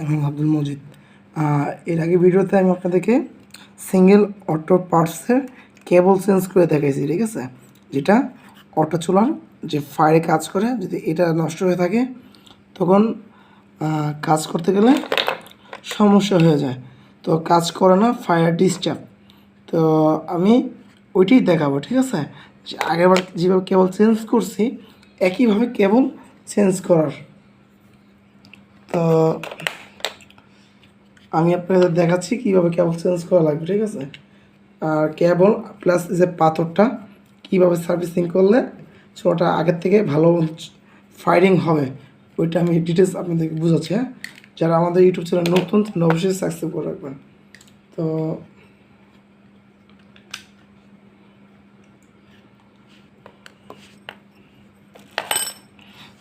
আমি আব্দুল মজিদ। এর আগে ভিডিওতে আমি আপনাদেরকে সিঙ্গেল অটো পার্টসের কেবল চেঞ্জ করে দেখাইছি, ঠিক আছে? যেটা অটো চুলার যে ফায়ারে কাজ করে, যদি এটা নষ্ট হয়ে থাকে, তখন কাজ করতে গেলে সমস্যা হয়ে যায়। তো কাজ করে না ফায়ার ডিস্টার্ব তো আমি ওইটাই দেখাবো, ঠিক আছে? আগেরবার যেভাবে কেবল চেঞ্জ করছি, একইভাবে কেবল চেঞ্জ করার। তো আমি আপনাদের দেখাচ্ছি কীভাবে কেবল চেঞ্জ করা লাগবে, ঠিক আছে? আর কেবল প্লাস যে পাথরটা, কীভাবে সার্ভিসিং করলে ওটা আগের থেকে ভালো ফায়ারিং হবে, ওইটা আমি ডিটেলস আপনাদেরকে বুঝাচ্ছি হ্যাঁ? যারা আমাদের ইউটিউব চ্যানেল নতুন অবশ্যই সাবস্ক্রাইব করে রাখবেন। তো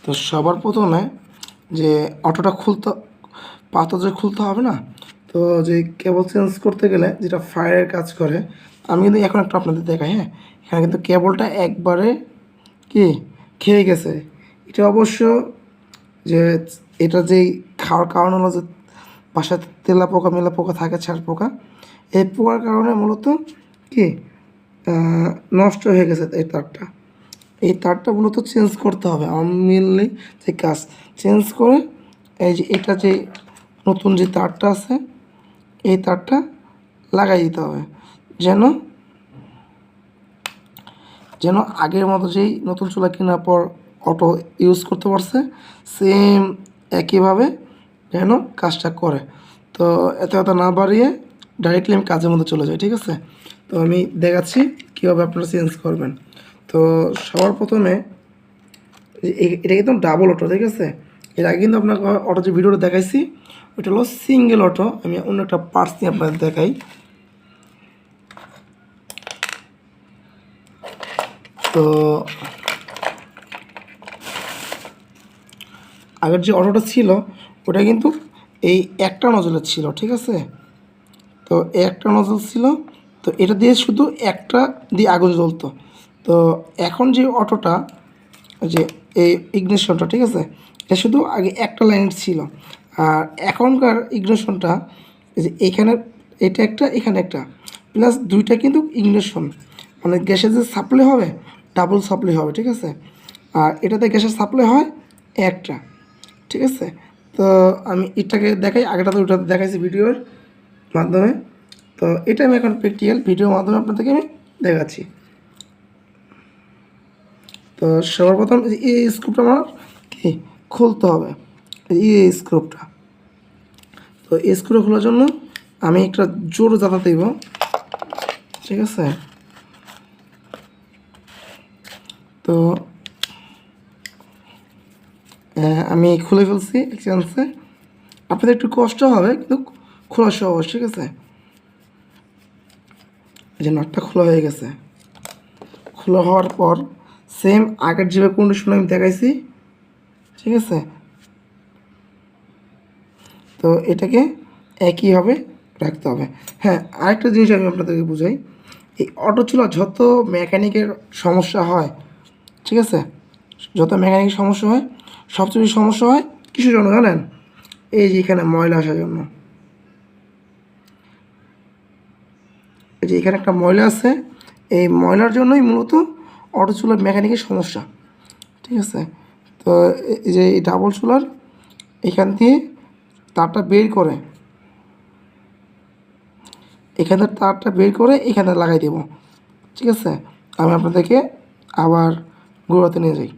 তো সবার প্রথমে যে অটোটা খুলতে পাথর যে খুলতে হবে না? তো যে কেবল চেঞ্জ করতে গেলে যেটা ফায়ারের কাজ করে, আমি কিন্তু এখন একটা আপনাদের দেখাই হ্যাঁ? এখানে কিন্তু কেবলটা একবারে কি? খেয়ে গেছে। এটা অবশ্য যে এটা যেই খাওয়ার কারণ হলো যে বাসায় তেলা পোকা, মেলা পোকা থাকে ছাড় পোকা, এই পোকার কারণে মূলত কি? নষ্ট হয়ে গেছে এই তারটা। এই তারটা মূলত চেঞ্জ করতে হবে আমার মেনলি যে কাজ। চেঞ্জ করে এই যে এটা যে নতুন যে তারটা আছে, এই তারটা লাগাই দিতে হবে। যেন যেন আগের মতো যেই নতুন চুলা কেনার পর অটো ইউজ করতে পারছে সেম একইভাবে যেন কাজটা করে। তো এত এত না বাড়িয়ে ডাইরেক্টলি আমি কাজের মধ্যে চলে যাই, ঠিক আছে? তো আমি দেখাচ্ছি কীভাবে আপনারা চেঞ্জ করবেন। তো সবার প্রথমে এটা কিন্তু ডাবল অটো ঠিক আছে? এর আগে কিন্তু আপনাকে অটো যে ভিডিওটা দেখাইছি ওটা হলো সিঙ্গেল অটো আমি অন্য একটা পার্টস নিয়ে আপনাদের দেখাই। তো, আগের যে অটোটা ছিল, ওটা কিন্তু এই একটা নজলের ছিল, ঠিক আছে? তো একটা নজল ছিল, তো এটা দিয়ে শুধু একটা দিয়ে আগুন জ্বলতো। তো এখন যে অটোটা যে এই ইগনিশনটা ঠিক আছে? এটা শুধু আগে একটা লাইনের ছিল। আর এখনকার ইগনিশনটা যে এখানে এটা একটা, এখানে একটা। প্লাস দুইটা কিন্তু ইগনিশন। মানে গ্যাসের যে সাপ্লাই হবে, ডাবল সাপ্লাই হবে, ঠিক আছে? আর এটাতে গ্যাসের সাপ্লাই হয় একটা, ঠিক আছে? তো আমি এটাকে দেখাই আগেটা তো ওটাতে দেখাইছি ভিডিওর মাধ্যমে। তো এটা আমি এখন প্র্যাকটিক্যাল ভিডিওর মাধ্যমে আপনাদেরকে আমি দেখাচ্ছি। তো সবার প্রথম এই স্কুপটা আমার কি? খুলতে হবে। এই স্ক্রুপটা তো এই স্ক্রু খোলার জন্য আমি একটা জোর জাতা দিব। ঠিক আছে? তো আমি খুলে ফেলছি এক চান্সে আপনাদের একটু কষ্ট হবে, কিন্তু খোলা সহজ, ঠিক আছে? এই যে নটটা খোলা হয়ে গেছে। খোলা হওয়ার পর সেম আগের যেভাবে কন্ডিশন আমি দেখাইছি ঠিক আছে? তো এটাকে একইভাবে রাখতে হবে। হ্যাঁ আরেকটা জিনিস আমি আপনাদেরকে বুঝাই। এই অটো চুলা যত মেকানিকের সমস্যা হয়, ঠিক আছে? যত মেকানিক সমস্যা হয়, সবচেয়ে বেশি সমস্যা হয় কিসের জন্য, জানেন? এই যে এখানে ময়লা আসার জন্য। এই যে এখানে একটা ময়লা আছে, এই ময়লার জন্যই মূলত অটো চুলার মেকানিকের সমস্যা, ঠিক আছে? যে এই ডাবল চুলার এখান দিয়ে তারটা বের করে, এখানে তারটা বের করে এখানে লাগাই দেব, ঠিক আছে? আমি আপনাদেরকে আবার গোড়াতে নিয়ে যাই।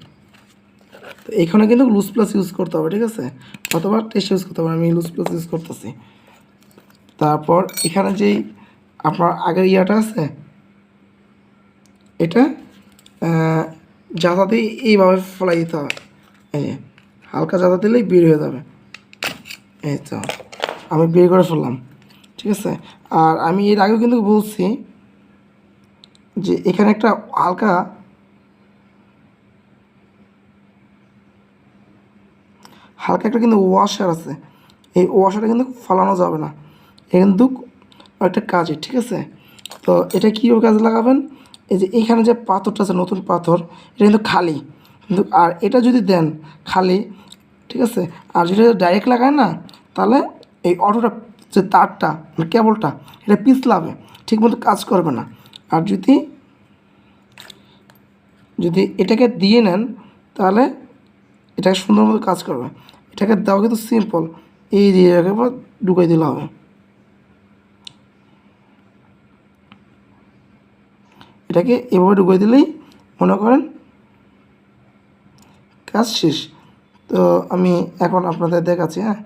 তো এখানে কিন্তু লুজ প্লাস ইউজ করতে হবে, ঠিক আছে? অথবা টেস্ট ইউজ করতে হবে, আমি লুজ প্লাস ইউজ করতেছি। তারপর এখানে যেই আপনার আগের ইয়াটা আছে, এটা দিয়ে এইভাবে ফলাই দিতে হবে। এই যে, হালকা জাতা দিলেই বের হয়ে যাবে। এই তো, আমি বের করে ফেললাম, ঠিক আছে? আর আমি এর আগেও কিন্তু বলছি যে এখানে একটা হালকা হালকা একটা কিন্তু ওয়াশার আছে। এই ওয়াশারটা কিন্তু ফালানো যাবে না। এটা কিন্তু একটা কাজে, ঠিক আছে? তো এটা কীভাবে কাজে লাগাবেন? এই যে এইখানে যে পাথরটা আছে, নতুন পাথর, এটা কিন্তু খালি। আর এটা যদি দেন খালি, ঠিক আছে? আর যদি ডাইরেক্ট লাগায় না, তাহলে এই অটোটা যে তারটা মানে কেবলটা, এটা পিছলাবে, ঠিকমতো কাজ করবে না। আর যদি যদি এটাকে দিয়ে নেন, তাহলে এটাকে সুন্দর মতো কাজ করবে। এটাকে দেওয়া কিন্তু সিম্পল এই যে এটাকে এবার ঢুকাই দিলে হবে। এটাকে এভাবে ঢুকাই দিলেই মনে করেন কাজ শেষ। তো আমি এখন আপনাদের দেখাচ্ছি হ্যাঁ?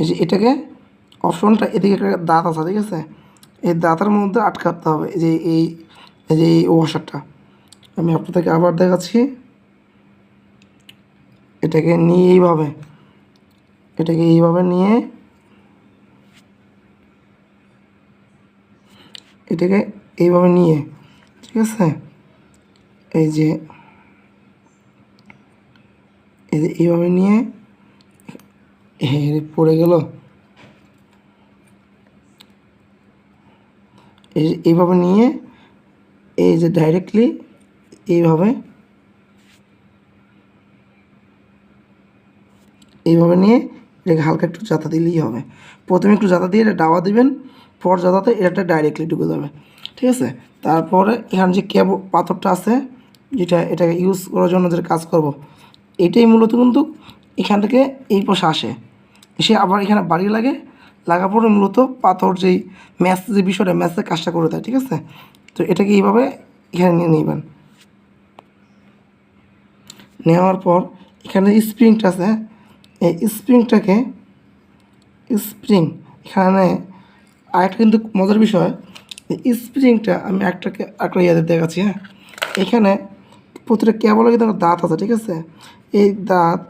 এই যে এটাকে অপশনটা এদিকে একটা দাঁত আছে, ঠিক আছে? এই দাঁতের মধ্যে আটকাতে হবে, এই যে এই এই যে এই ওয়াশারটা আমি আপনাদেরকে আবার দেখাচ্ছি। এটাকে নিয়ে এইভাবে, এটাকে এইভাবে নিয়ে এটাকে এইভাবে নিয়ে, ঠিক আছে? এই যে এই যে এইভাবে নিয়ে পড়ে গেল। এই এইভাবে নিয়ে এই যে ডাইরেক্টলি এইভাবে এইভাবে নিয়ে এটাকে হালকা একটু জাতা দিলেই হবে। প্রথমে একটু জাতা দিয়ে এটা ডাওয়া দিবেন, পর জাতাতে এটা ডাইরেক্টলি ঢুকে যাবে। ঠিক আছে? তারপরে এখানে যে ক্যাব পাথরটা আছে, যেটা এটাকে ইউজ করার জন্য যেটা কাজ করব এটাই মূলত কিন্তু এখান থেকে এই পাশে আসে। এসে আবার এখানে বাড়ি লাগে, লাগার পরে মূলত পাথর যেই ম্যাচ, যে বিষয়টা ম্যাচের কাজটা করে দেয়, ঠিক আছে? তো এটাকে এইভাবে এখানে নিয়ে নেবেন। নেওয়ার পর এখানে স্প্রিংটা আছে? এই স্প্রিংটাকে স্প্রিং এখানে আরেকটা কিন্তু মজার বিষয় স্প্রিংটা আমি একটাকে একটা ইয়াতে দেখাচ্ছি হ্যাঁ? এখানে প্রতিটা কেবলের কিন্তু দাঁত আছে, ঠিক আছে? এই দাঁত।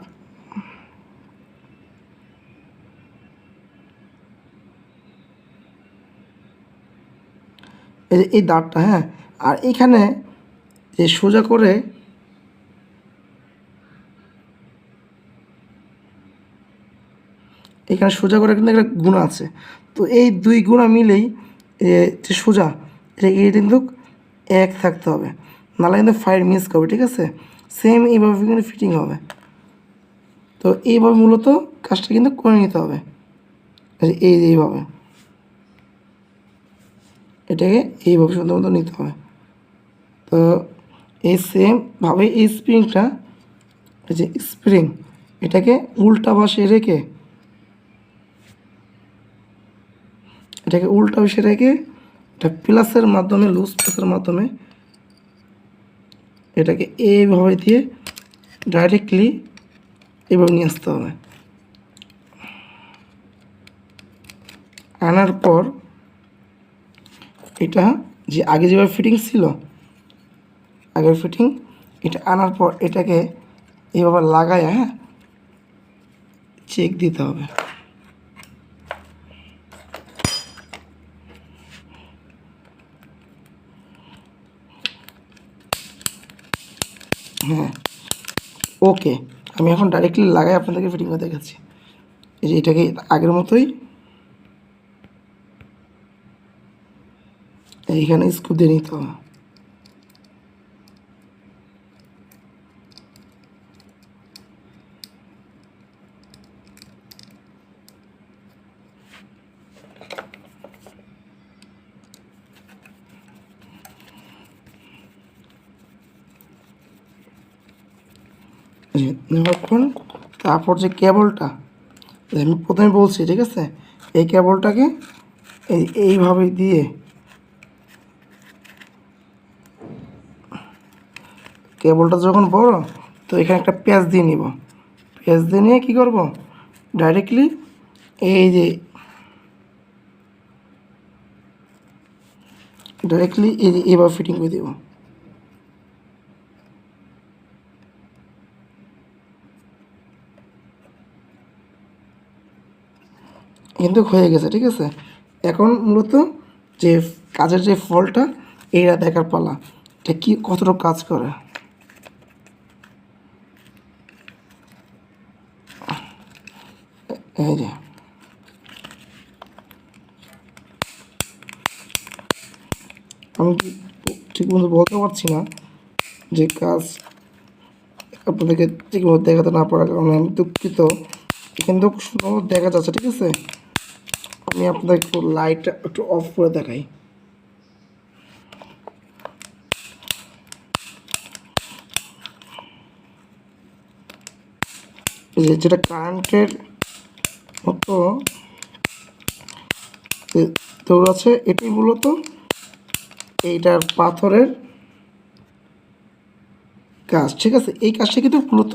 এই যে এই দাঁতটা হ্যাঁ? আর এখানে যে সোজা করে এখানে সোজা করে কিন্তু একটা গুণ আছে। তো এই দুই গুণা মিলেই যে সোজা, এটা কিন্তু এক থাকতে হবে। নাহলে কিন্তু ফায়ার মিস করবে, ঠিক আছে? সেম এইভাবে কিন্তু ফিটিং হবে। তো এইভাবে মূলত কাজটা কিন্তু করে নিতে হবে। এই এইভাবে। এটাকে এইভাবে সুন্দর মতো নিতে হবে। তো এই সেমভাবে এই স্প্রিংটা যে স্প্রিং এটাকে উল্টা পাশে রেখে, এটাকে উল্টা পাশে রেখে এটা প্লাসের মাধ্যমে লুজ প্লাসের মাধ্যমে এটাকে এইভাবে দিয়ে ডাইরেক্টলি এভাবে নিয়ে আসতে হবে। আনার পর এটা যে আগে যেভাবে ফিটিং ছিল আগের ফিটিং এটা আনার পর এটাকে এভাবে লাগায় হ্যাঁ চেক দিতে হবে। হ্যাঁ। ওকে, আমি এখন ডাইরেক্টলি লাগাই আপনাদেরকে ফিটিং করে দেখাচ্ছি। এই যে এটাকে আগের মতোই। এইখানে স্ক্রু দিয়ে নিতে হবে। নেওয়ার পর তারপর যে কেবলটা আমি প্রথমে বলছি, ঠিক আছে? এই কেবলটাকে এই, এইভাবে দিয়ে কেবলটা যখন বড়, তো এখানে একটা পেঁয়াজ দিয়ে নিব। পেঁয়াজ দিয়ে নিয়ে কী করব? ডাইরেক্টলি এই যে ডাইরেক্টলি এই যে এইভাবে ফিটিং করে দেবো। কিন্তু হয়ে গেছে, ঠিক আছে? এখন মূলত যে কাজের যে ফলটা, এইটা দেখার পালা। এটা কি, কতটা কাজ করে? আমি কি ঠিক মতো বলতে পারছি না যে কাজ আপনাদেরকে ঠিকমতো দেখাতে না পারার কারণে আমি দুঃখিত। কিন্তু সুন্দর দেখা যাচ্ছে, ঠিক আছে? আমি আপনাদের একটু লাইটটা একটু অফ করে দেখাই। যেটা কারেন্টের মতো দৌড় আছে এটি মূলত এইটার পাথরের কাজ, ঠিক আছে? এই কাজটা কিন্তু মূলত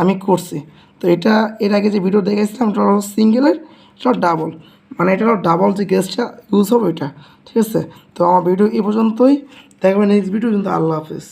আমি করছি। তো এটা, এর আগে যে ভিডিও দেখেছিলাম হলো সিঙ্গেলের এটা ডাবল মানে এটা হলো ডাবল যে গ্যাসটা ইউজ হবে এটা, ঠিক আছে? তো আমার ভিডিও এই পর্যন্তই। দেখবেন নেক্সট ভিডিও কিন্তু আল্লাহ হাফেজ।